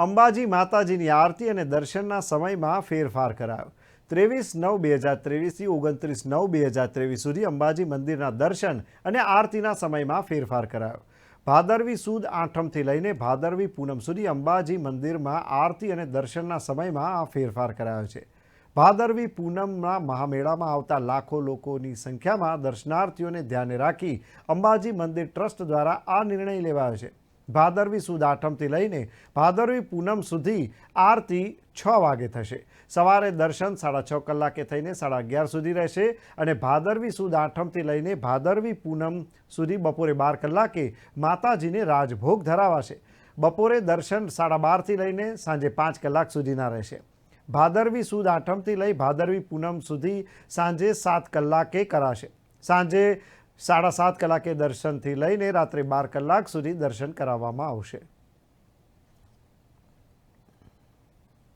અંબાજી માતાજીની આરતી અને દર્શનના સમયમાં ફેરફાર કરાયો. ત્રેવીસ નવ બે હજાર ત્રેવીસથી ઓગણત્રીસ નવ બે હજાર ત્રેવીસ સુધી અંબાજી મંદિરના દર્શન અને આરતીના સમયમાં ફેરફાર કરાયો. ભાદરવી સુદ આઠમથી લઈને ભાદરવી પૂનમ સુધી અંબાજી મંદિરમાં આરતી અને દર્શનના સમયમાં આ ફેરફાર કરાયો છે. ભાદરવી પૂનમના મહામેળામાં આવતા લાખો લોકોની સંખ્યામાં દર્શનાર્થીઓને ધ્યાને રાખી અંબાજી મંદિર ટ્રસ્ટ દ્વારા આ નિર્ણય લેવાયો છે. ભાદરવી સુદ આઠમથી લઈને ભાદરવી પૂનમ સુધી આરતી છ વાગે થશે. સવારે દર્શન સાડા છ કલાકે થઈને સાડા અગિયાર સુધી રહેશે અને ભાદરવી સુદ આઠમથી લઈને ભાદરવી પૂનમ સુધી બપોરે બાર કલાકે માતાજીને રાજભોગ ધરાવાશે. બપોરે દર્શન સાડા બારથી લઈને સાંજે પાંચ કલાક સુધીના રહેશે. ભાદરવી સુદ આઠમથી લઈ ભાદરવી પૂનમ સુધી સાંજે સાત કલાકે કરાશે. સાંજે સાડા સાત કલાકે દર્શનથી લઈને રાત્રે બાર કલાક સુધી દર્શન કરાવવામાં આવશે.